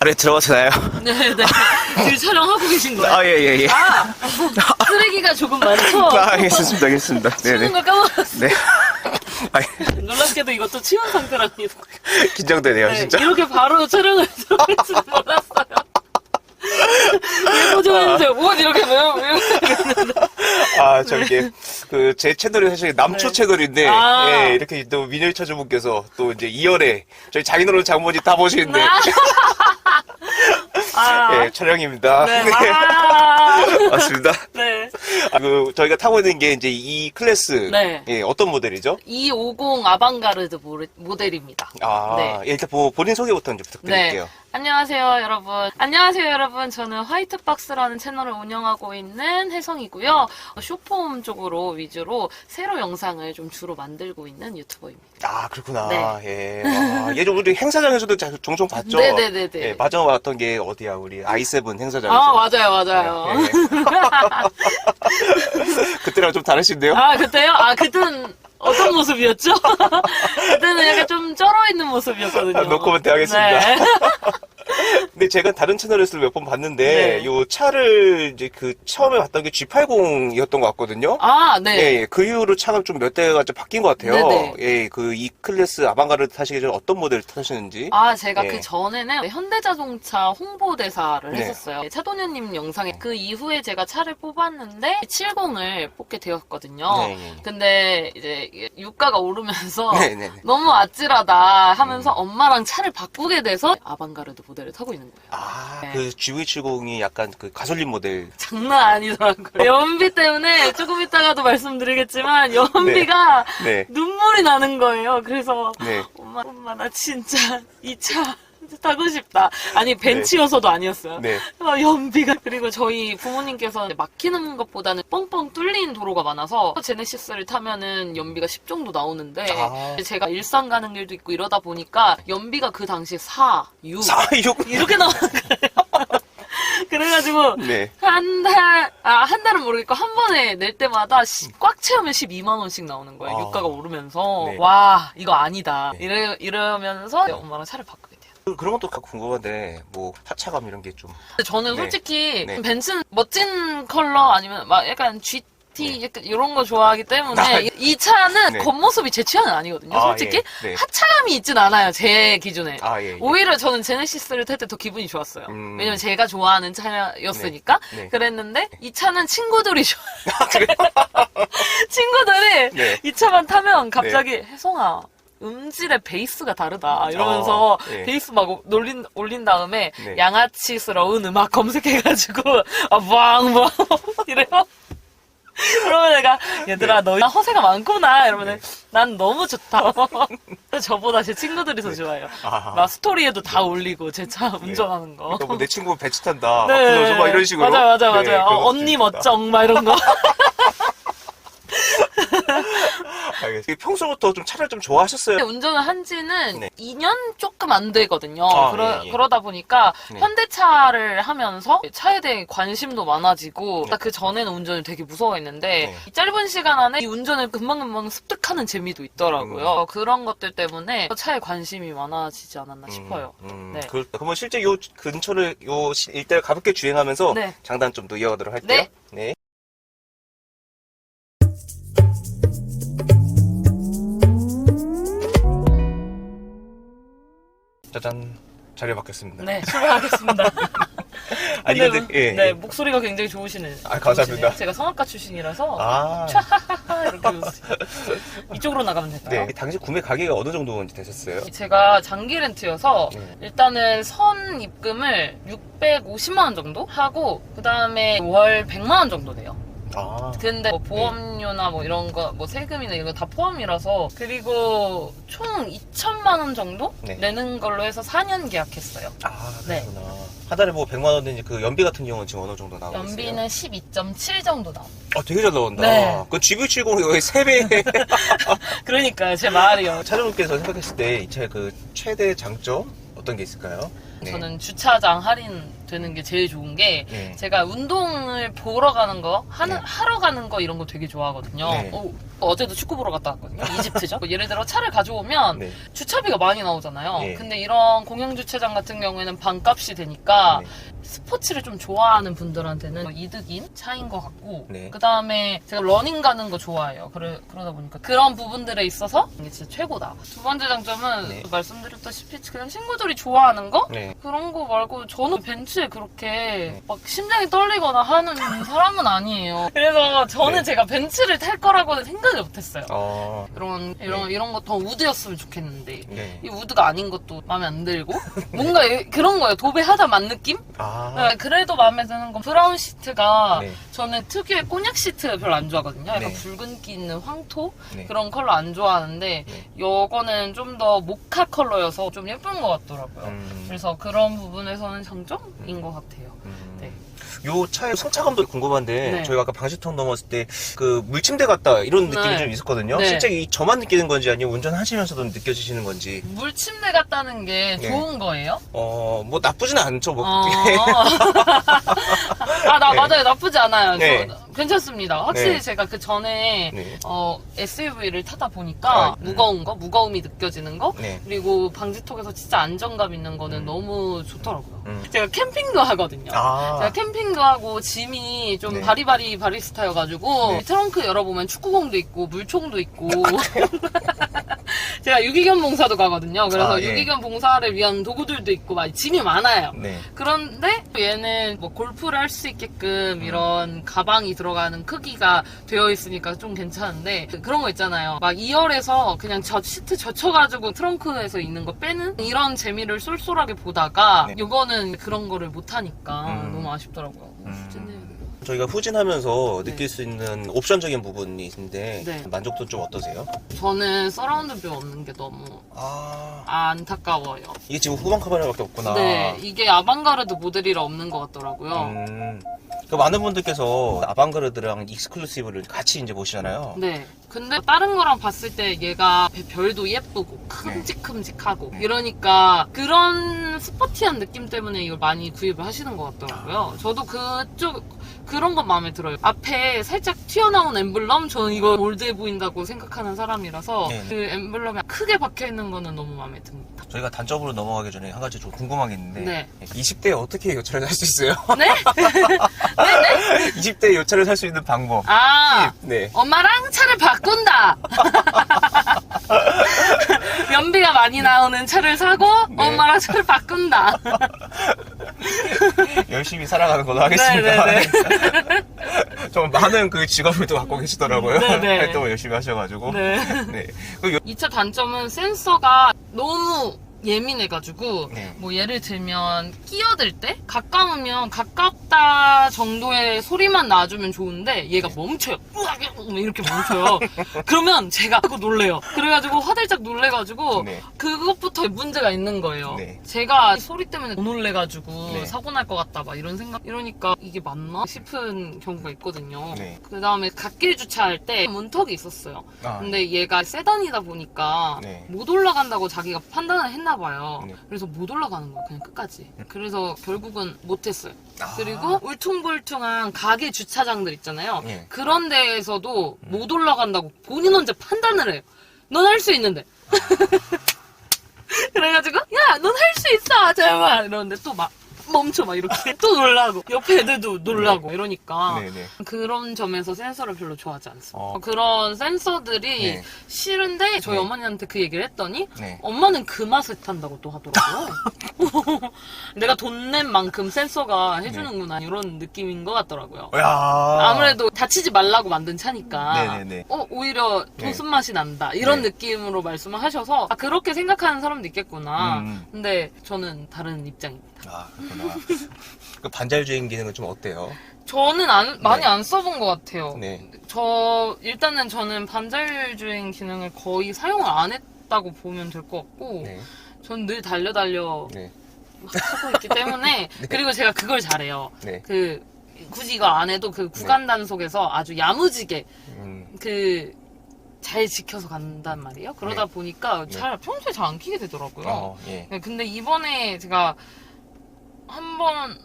안에 들어가도 되나요? 네 네. 지금 촬영하고 계신 거예요? 아, 예, 예, 예. 아, 쓰레기가 조금 많죠? 아, 알겠습니다, 알겠습니다. 치우는 네네. 걸 까먹었어요. 네. 아, 놀랍게도 이것도 치운 상태랍니다. 긴장되네요, 네, 진짜. 이렇게 바로 촬영을 들어갈 줄 몰랐어요. 예고 좀 해주세요. 옷 이렇게 왜요? 왜요? 아, 저기, 그, 제 채널이 사실 남초 네. 채널인데, 아. 예, 이렇게 또 민혈차주분께서 또 이제 2열에 저희 장인어른 장모님 다 보시는데, 아, 예, 촬영입니다. 네. 네. 아, 맞습니다. 네. 아, 그, 저희가 타고 있는 게 이제 이 클래스. 네. 예, 어떤 모델이죠? 250 아방가르드 모레- 모델입니다. 아, 네. 예, 일단 보- 본인 소개부터 이제 부탁드릴게요. 네. 안녕하세요, 여러분. 안녕하세요, 여러분. 저는 화이트박스라는 채널을 운영하고 있는 혜성이고요. 쇼폼 쪽으로 위주로 세로 영상을 좀 주로 만들고 있는 유튜버입니다. 아, 그렇구나. 네. 예. 아, 예전 우리 행사장에서도 자- 종종 봤죠? 네네네네. 예, 마지막 왔던 게 어디야? 우리 i7 행사장에서. 아, 맞아요, 맞아요. 예, 예. 그때랑 좀 다르신데요? 아, 그때요? 아, 그때는 어떤 모습이었죠? 그때는 약간 좀 쩔어 있는 모습이었거든요. 아, 노코멘트 하겠습니다. 네. 근데 제가 다른 채널에서 몇 번 봤는데, 네. 요 차를 이제 그 처음에 봤던 게 G80이었던 것 같거든요. 아, 네. 예, 예. 그 이후로 차가 좀 몇 대가 좀 바뀐 것 같아요. 네네. 예, 그 E 클래스 아방가르드 타시기 전에 어떤 모델 타시는지. 아, 제가 예. 그 전에는 현대자동차 홍보대사를 네. 했었어요. 차도녀님 영상에 그 이후에 제가 차를 뽑았는데 70을 뽑게 되었거든요. 네, 네. 근데 이제 유가가 오르면서 네, 네, 네. 너무 아찔하다 하면서 엄마랑 차를 바꾸게 돼서 아방가르드 모델을 타고 있는 거예요. 아, 네. 그 GV70이 약간 그 가솔린 모델. 장난 아니더라고요. 연비 때문에 조금 이따가도 말씀드리겠지만 연비가 네. 눈물이 나는 거예요. 그래서 네. 엄마, 엄마 나 진짜 이 차 타고 싶다. 아니 벤츠여서도 아니었어요. 네. 아, 연비가 그리고 저희 부모님께서 막히는 것보다는 뻥뻥 뚫린 도로가 많아서 제네시스를 타면은 연비가 10 정도 나오는데 아. 제가 일산 가는 길도 있고 이러다 보니까 연비가 그 당시 4, 6 416. 이렇게 나오는 거예요. 그래가지고 네. 한 달, 아, 한 달은 모르겠고, 한 번에 낼 때마다 시- 꽉 채우면 12만 원씩 나오는 거예요. 아. 유가가 오르면서. 네. 와, 이거 아니다. 네. 이래, 이러면서 엄마랑 차를 돼요. 그- 그런 것도 궁금한데, 뭐, 타차감 이런 게 좀. 근데 저는 네. 솔직히, 네. 벤츠는 멋진 컬러 아니면 막 약간 GT 네. 약간 이런 거 좋아하기 때문에 아, 이- 이 차는 네. 겉모습이 제 취향은 아니거든요. 아, 솔직히. 예. 네. 하차감이 있진 않아요. 제 기준에. 아, 예. 예. 오히려 저는 제네시스를 탈 때 더 기분이 좋았어요. 음. 왜냐면 제가 좋아하는 차였으니까. 네. 네. 그랬는데 이 차는 친구들이 좋아해요. 친구들이 네. 이 차만 타면 갑자기 혜성아 음질의 베이스가 다르다 이러면서 어, 네. 베이스 막 올린, 올린 다음에 네. 양아치스러운 음악 검색해가지고 아 왕왕 이래요. 그러면 내가 얘들아 너희 허세가 많구나 이러면은 난 너무 좋다. 저보다 제 친구들이 더 좋아요. 네. 아하. 막 스토리에도 다 올리고 제 차 운전하는 거. 그러니까 뭐 내 친구 배치 탄다. 네. 막 이런 식으로. 맞아, 맞아, 네, 맞아요. 그런 어, 언니. 멋쩡, 막 이런 거. 알겠습니다. 평소부터 좀 차를 좀 좋아하셨어요? 운전을 한 지는 네. 2년 조금 안 되거든요. 아, 그러, 예, 예. 그러다 보니까 네. 현대차를 하면서 차에 대해 관심도 많아지고, 네. 그 전에는 운전을 되게 무서워했는데, 네. 이 짧은 시간 안에 이 운전을 금방금방 습득하는 재미도 있더라고요. 음. 그런 것들 때문에 차에 관심이 많아지지 않았나 싶어요. 음, 네. 그, 그러면 실제 요 근처를 요 시- 일대를 가볍게 주행하면서 네. 장단점도 이어가도록 할게요. 네. 네. 짜잔. 자리 바뀌었습니다. 네, 출발하겠습니다. 아니 근데, 근데 예. 네, 예. 목소리가 굉장히 좋으시네. 아, 감사합니다. 제가 성악가 출신이라서 아. 이렇게. 이쪽으로 나가면 될까요? 네. 당시 구매 가격이 어느 정도 되셨어요? 제가 장기 렌트여서 네. 일단은 선 입금을 650만 원 정도 하고 그 다음에 월 100만 원 정도 돼요. 아. 근데 뭐 보험료나 뭐 이런 거, 뭐 세금이나 이런 거 다 포함이라서 그리고 총 2천만 원 정도 네. 내는 걸로 해서 4년 계약했어요. 아, 네. 그렇구나. 한 달에 뭐 100만 원 되니 그 연비 같은 경우는 지금 어느 정도 나오고 있어요? 연비는 12.7 정도 나옵니다. 아, 되게 잘 나온다. 네. 그 GV70 거의 3배. 그러니까요, 제 말이요. 차주분께서 생각했을 때 이 차의 그 최대 장점 어떤 게 있을까요? 네. 저는 주차장 할인 되는 게 제일 좋은 게 네. 제가 운동을 보러 가는 거 하는 네. 하러 가는 거 이런 거 되게 좋아하거든요. 네. 어, 어제도 축구 보러 갔다 왔거든요. 이집트죠. 뭐 예를 들어 차를 가져오면 네. 주차비가 많이 나오잖아요. 네. 근데 이런 공영 주차장 같은 경우에는 반값이 되니까 네. 스포츠를 좀 좋아하는 분들한테는 이득인 차인 것 같고 네. 그 다음에 제가 러닝 가는 거 좋아해요. 그래, 그러다 보니까 그런 부분들에 있어서 이게 진짜 최고다. 두 번째 장점은 네. 말씀드렸다시피 그냥 친구들이 좋아하는 거 네. 그런 거 말고 저는 벤치에 그렇게 네. 막 심장이 떨리거나 하는 사람은 아니에요. 그래서 저는 네. 제가 벤치를 탈 거라고는 생각을 못했어요. 어. 이런 이런 이런 거 더 우드였으면 좋겠는데 네. 이 우드가 아닌 것도 마음에 안 들고 뭔가 이- 그런 거예요. 도배하다 만 느낌? 아. 네, 그래도 마음에 드는 건 브라운 시트가 네. 저는 특유의 꼬냑 시트 별로 안 좋아하거든요. 약간 네. 붉은기 있는 황토 네. 그런 컬러 안 좋아하는데 네. 요거는 좀 더 모카 컬러여서 좀 예쁜 것 같더라고요. 음. 그래서 그런 부분에서는 장점인 것 같아요. 음. 네. 요 차의 승차감도 궁금한데 네. 저희가 아까 방지턱 넘었을 때 그 물침대 같다 이런 느낌이 네. 좀 있었거든요. 네. 실제 이 저만 느끼는 건지 아니면 운전하시면서도 느껴지시는 건지 물침대 같다는 게 네. 좋은 거예요? 어 뭐 나쁘지는 않죠. 뭐 어. 아, 나 네. 맞아요. 나쁘지 않아요. 네. 저 괜찮습니다. 확실히 네. 제가 그 전에 네. 어, SUV를 타다 보니까 아, 음. 무거운 거, 무거움이 느껴지는 거, 네. 그리고 방지턱에서 진짜 안정감 있는 거는 음. 너무 좋더라고요. 음. 제가 캠핑도 하거든요. 아. 제가 캠핑도 하고 짐이 좀 네. 바리바리 바리스타여가지고 네. 트렁크 열어보면 축구공도 있고 물총도 있고 제가 유기견 봉사도 가거든요. 그래서 아, 예. 유기견 봉사를 위한 도구들도 있고 막 짐이 많아요. 네. 그런데 얘는 뭐 골프를 할수 음. 있게끔 이런 가방이 들어 가는 크기가 되어 있으니까 좀 괜찮은데 그런 거 있잖아요. 막 2열에서 그냥 저 시트 젖혀가지고 트렁크에서 있는 거 빼는 이런 재미를 쏠쏠하게 보다가 네. 이거는 그런 거를 못하니까 음. 너무 아쉽더라고요. 음. 후진해야 돼. 저희가 후진하면서 네. 느낄 수 있는 옵션적인 부분이 있는데 네. 만족도 좀 어떠세요? 저는 서라운드 뷰 없는 게 너무 아 안타까워요. 이게 지금 후방 카메라밖에 없구나. 네, 이게 아방가르드 모델이라 없는 것 같더라고요. 음. 그 많은 분들께서 아방가르드 랑 익스클루시브를 같이 이제 보시잖아요. 네. 근데 다른 거랑 봤을 때 얘가 별도 예쁘고 큼직큼직하고 네. 이러니까 그런 스포티한 느낌 때문에 이걸 많이 구입을 하시는 것 같더라고요. 저도 그쪽 그런 건 마음에 들어요. 앞에 살짝 튀어나온 엠블럼 저는 이거 올드해 보인다고 생각하는 사람이라서 네. 그 엠블럼이 크게 박혀 있는 거는 너무 마음에 듭니다. 저희가 단점으로 넘어가기 전에 한 가지 좀 궁금한 게 있는데 네. 20대에 어떻게 요 차를 살 수 있어요? 네? 20대에 요 차를 살 수 있는 방법. 아 네. 엄마랑 차를 바꾼다. 연비가 많이 나오는 차를 사고 네. 엄마랑 차를 바꾼다. 열심히 살아가는 걸로 하겠습니다. 좀 많은 그 직업을 또 갖고 계시더라고요. 활동을 열심히 하셔가지고. 네. 네. 그 요- 이차 단점은 센서가 너무 예민해가지고 네. 뭐 예를 들면 끼어들 때 가까우면 가깝다 정도의 소리만 나주면 좋은데 얘가 멈춰요 으악, 으악, 이렇게 멈춰요 그러면 제가 그거 놀래요 그래가지고 화들짝 놀래가지고 네. 그것부터 문제가 있는 거예요 네. 제가 소리 때문에 못 놀래가지고 네. 사고 날 것 같다 막 이런 생각 이러니까 이게 맞나 싶은 경우가 있거든요 네. 그 다음에 갓길 주차할 때 문턱이 있었어요 아, 근데 얘가 세단이다 보니까 네. 못 올라간다고 자기가 판단을 했나 봐요. 네. 그래서 못 올라가는 거야 그냥 끝까지. 그래서 결국은 못 했어요. 아. 그리고 울퉁불퉁한 가게 주차장들 있잖아요. 네. 그런 데에서도 못 올라간다고 본인 혼자 판단을 해요. 넌 할 수 있는데. 그래가지고 야, 넌 할 수 있어 제발 이러는데 또 막 멈춰 막 이렇게 또 놀라고 옆에 애들도 놀라고 이러니까 네네. 그런 점에서 센서를 별로 좋아하지 않습니다. 어. 그런 센서들이 네. 싫은데 저희 네. 어머니한테 그 얘기를 했더니 네. 엄마는 그 맛을 탄다고 또 하더라고요. 내가 돈 낸 만큼 센서가 해주는구나 이런 느낌인 것 같더라고요. 야 아무래도 다치지 말라고 만든 차니까 네네네. 어 오히려 네. 도순 맛이 난다 이런 네. 느낌으로 말씀을 하셔서 아 그렇게 생각하는 사람도 있겠구나. 음. 근데 저는 다른 입장입니다. 아, 그렇구나. 그 반잘주행 기능은 좀 어때요? 저는 안, 많이 네. 안 써본 것 같아요. 네. 저 일단은 저는 반절주행 기능을 거의 사용을 안 했다고 보면 될 것 같고 네. 전 늘 달려 달려 네. 하고 있기 때문에 그리고 제가 그걸 잘해요. 네. 그 굳이 이거 안 해도 그 구간 단속에서 아주 야무지게 음, 그 잘 지켜서 간단 말이에요. 그러다 네. 보니까 잘 평소에 잘 안 키게 되더라고요. 어, 예. 네, 근데 이번에 제가 한번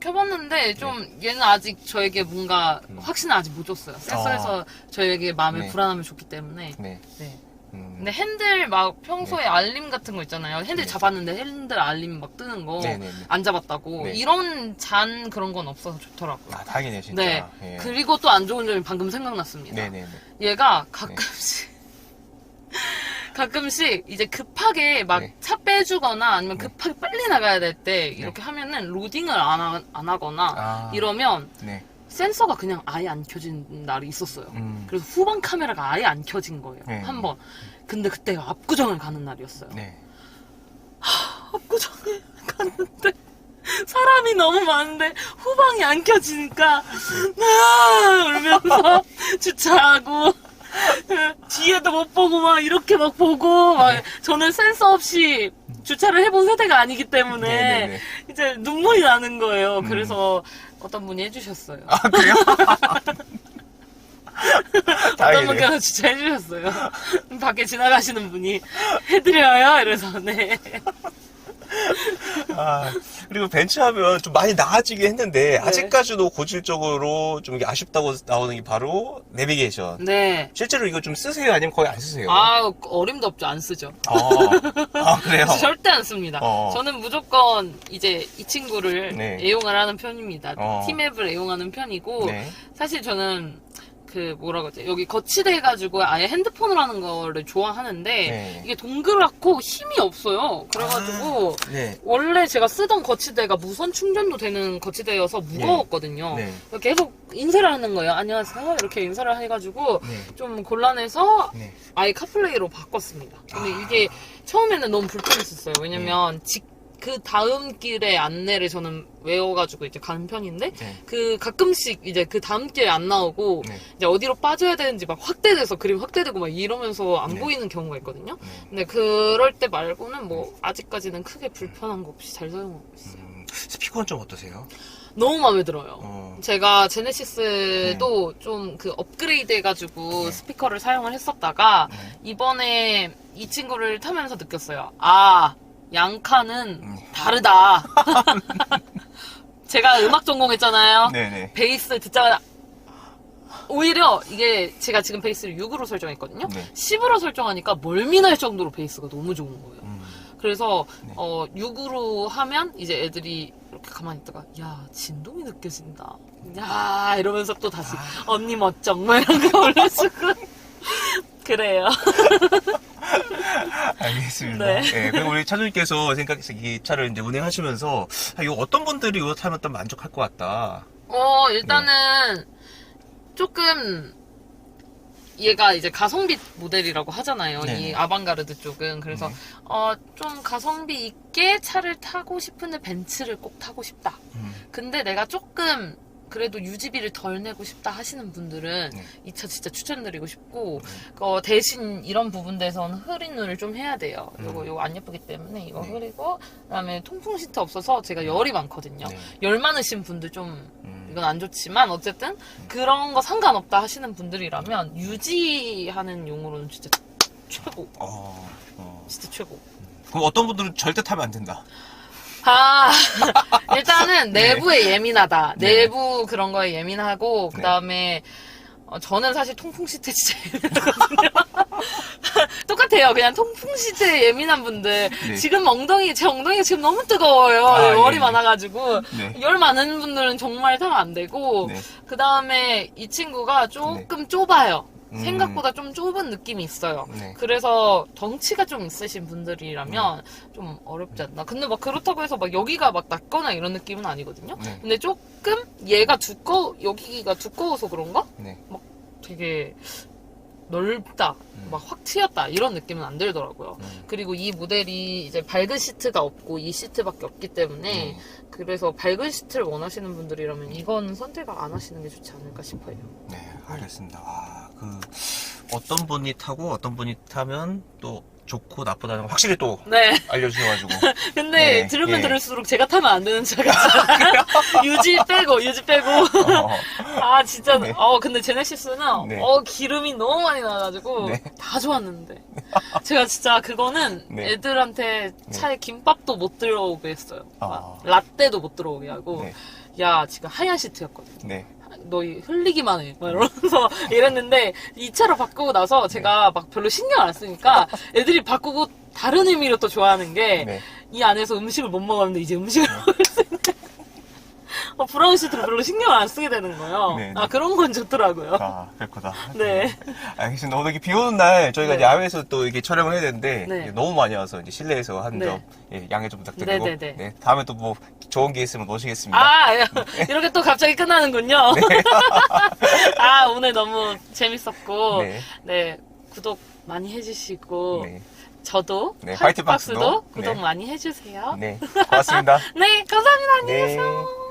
켜봤는데 좀 얘는 아직 저에게 뭔가 음. 확신을 아직 못 줬어요. 센서에서 저에게 마음의 네. 불안함을 줬기 때문에. 네. 네. 음. 근데 핸들 막 평소에 알림 같은 거 있잖아요. 핸들 네. 잡았는데 핸들 알림 막 뜨는 거안 네네네. 잡았다고. 네. 이런 잔 그런 건 없어서 좋더라고요. 아, 다행이네요, 진짜. 네. 예. 그리고 또 안 좋은 점이 방금 생각났습니다. 네네네. 얘가 가끔씩 가끔씩 이제 급하게 막 네. 차 빼주거나 아니면 네. 급하게 빨리 나가야 될 때 이렇게 하면은 로딩을 안, 하, 안 하거나 아. 이러면 네. 센서가 그냥 아예 안 켜진 날이 있었어요. 음. 그래서 후방 카메라가 아예 안 켜진 거예요. 네. 한 번. 근데 그때가 압구정을 가는 날이었어요. 네. 압구정에 갔는데 사람이 너무 많은데 후방이 안 켜지니까 아 울면서 주차하고 뒤에도 못 보고 막 이렇게 막 보고 막 네. 저는 센서 없이 주차를 해본 세대가 아니기 때문에 네네네. 이제 눈물이 나는 거예요. 음. 그래서 어떤 분이 해주셨어요. 아, 그래요? 어떤. 분께서 주차해 주셨어요. 밖에 지나가시는 분이 해드려요. 이래서 네. 아, 그리고 벤츠하면 좀 많이 나아지긴 했는데, 네. 아직까지도 고질적으로 좀 이게 아쉽다고 나오는 게 바로 내비게이션. 네. 실제로 이거 좀 쓰세요? 아니면 거의 안 쓰세요? 아 어림도 없죠. 안 쓰죠. 어. 아, 그래요? 절대 안 씁니다. 어. 저는 무조건 이제 이 친구를 네. 애용을 하는 편입니다. 어. 팀앱을 애용하는 편이고 네. 사실 저는 그 뭐라 그러지 여기 거치대 해가지고 아예 핸드폰으로 하는 거를 좋아하는데 네. 이게 동그랗고 힘이 없어요. 그래가지고 네. 원래 제가 쓰던 거치대가 무선 충전도 되는 거치대여서 무거웠거든요. 네. 계속 인사를 하는 거예요. 안녕하세요. 이렇게 인사를 해가지고 네. 좀 곤란해서 네. 아예 카플레이로 바꿨습니다. 근데 아. 이게 처음에는 너무 불편했었어요. 왜냐면 직, 그 다음 길의 안내를 저는 외워가지고 이제 가는 편인데 네. 그 가끔씩 이제 그 다음 길에 안 나오고 네. 이제 어디로 빠져야 되는지 막 확대돼서 그림 확대되고 막 이러면서 안 네. 보이는 경우가 있거든요. 네. 근데 그럴 때 말고는 뭐 아직까지는 크게 불편한 거 없이 잘 사용하고 있어요. 음, 스피커는 좀 어떠세요? 너무 마음에 들어요. 어. 제가 제네시스도 좀 그 업그레이드 해가지고 네. 스피커를 사용을 했었다가 네. 이번에 이 친구를 타면서 느꼈어요. 아, 양카는 음. 다르다. 제가 음악 전공했잖아요. 네네. 베이스 듣자마자 오히려 이게 제가 지금 베이스를 6으로 설정했거든요. 네. 10으로 설정하니까 멀미날 정도로 베이스가 너무 좋은 거예요. 음. 그래서 네. 어 6으로 하면 이제 애들이 이렇게 가만히 있다가 야 진동이 느껴진다. 야 이러면서 또 다시 아. 언니 멋쩍 뭐 이런 거 올려주고 그래요. 알겠습니다. 네. 네. 그리고 우리 차주님께서 생각해서 이 차를 이제 운행하시면서 아, 이거 어떤 분들이 이거 타면 또 만족할 것 같다. 어 일단은 조금 얘가 이제 가성비 모델이라고 하잖아요. 네네. 이 아방가르드 쪽은 그래서 네. 어 좀 가성비 있게 차를 타고 싶은데 벤츠를 꼭 타고 싶다. 음. 근데 내가 조금 그래도 유지비를 덜 내고 싶다 하시는 분들은 네. 이 차 진짜 추천드리고 싶고 어, 대신 이런 부분에서는 흐린눈을 좀 해야 돼요. 음. 요거 요거 안 예쁘기 때문에 이거 네. 흐리고 그다음에 통풍 시트 없어서 제가 열이 많거든요. 네. 열 많으신 분들 좀 음. 이건 안 좋지만 어쨌든 그런 거 상관없다 하시는 분들이라면 유지하는 용으로는 진짜 최고. 어, 어. 진짜 최고. 그럼 어떤 분들은 절대 타면 안 된다. 아, 일단은 네. 내부에 예민하다. 네. 내부 그런 거에 예민하고, 그 다음에, 어, 저는 사실 통풍 시트 진짜 예민하거든요. 똑같아요. 그냥 통풍 시트에 예민한 분들. 네. 지금 엉덩이, 제 엉덩이가 지금 너무 뜨거워요. 아, 열이 예. 많아가지고. 네. 열 많은 분들은 정말 타면 안 되고, 네. 그 다음에 이 친구가 조금 좁아요. 음. 생각보다 좀 좁은 느낌이 있어요. 네. 그래서 덩치가 좀 있으신 분들이라면 좀 어렵지 않나. 근데 막 그렇다고 해서 막 여기가 막 낮거나 이런 느낌은 아니거든요. 네. 근데 조금 얘가 두꺼 여기가 두꺼워서 그런가? 네. 되게 넓다, 음. 막확 튀었다 이런 느낌은 안 들더라고요. 음. 그리고 이 모델이 이제 밝은 시트가 없고 이 시트밖에 없기 때문에 네. 그래서 밝은 시트를 원하시는 분들이라면 이건 선택을 안 하시는 게 좋지 않을까 싶어요. 네, 알겠습니다. 아, 그 어떤 분이 타고 어떤 분이 타면 또 좋고 나쁘다는 거 확실히 또 네. 알려주셔가지고. 근데 네, 들으면 예. 들을수록 제가 타면 안 되는 차 같잖아요. 유지 빼고 유지 빼고. 어, 아 진짜. 네. 어 근데 제네시스는 네. 어 기름이 너무 많이 나가지고 네. 다 좋았는데. 제가 진짜 그거는 네. 애들한테 차에 김밥도 못 들어오게 했어요. 아. 막 라떼도 못 들어오게 하고. 네. 야 지금 하얀 시트였거든. 네. 너 이- 흘리기만 해. 막 이러면서 이랬는데 2차로 바꾸고 나서 제가 막 별로 신경 안 쓰니까 애들이 바꾸고 다른 의미로 또 좋아하는 게이 네. 안에서 음식을 못 먹었는데 이제 음식을 먹을 수 있는 어, 브라운 시트를 별로 신경 안 쓰게 되는 거예요. 네, 네. 아 그런 건 좋더라고요. 아, 그렇구나. 네. 알겠습니다. 오늘 이렇게 비 오는 날 저희가 네. 이제 야외에서 또 이렇게 촬영을 해야 되는데 네. 이제 너무 많이 와서 이제 실내에서 한 네. 점 예, 양해 좀 부탁드리고 네, 네, 네. 네, 다음에 또 뭐 좋은 기회 있으면 모시겠습니다. 아 이렇게 또 갑자기 끝나는군요. 아 오늘 너무 재밌었고 네. 네 구독 많이 해주시고 네. 저도 네, 화이트박스도 구독 네. 많이 해주세요. 네. 고맙습니다. 네 감사합니다. 안녕히 네. 계세요.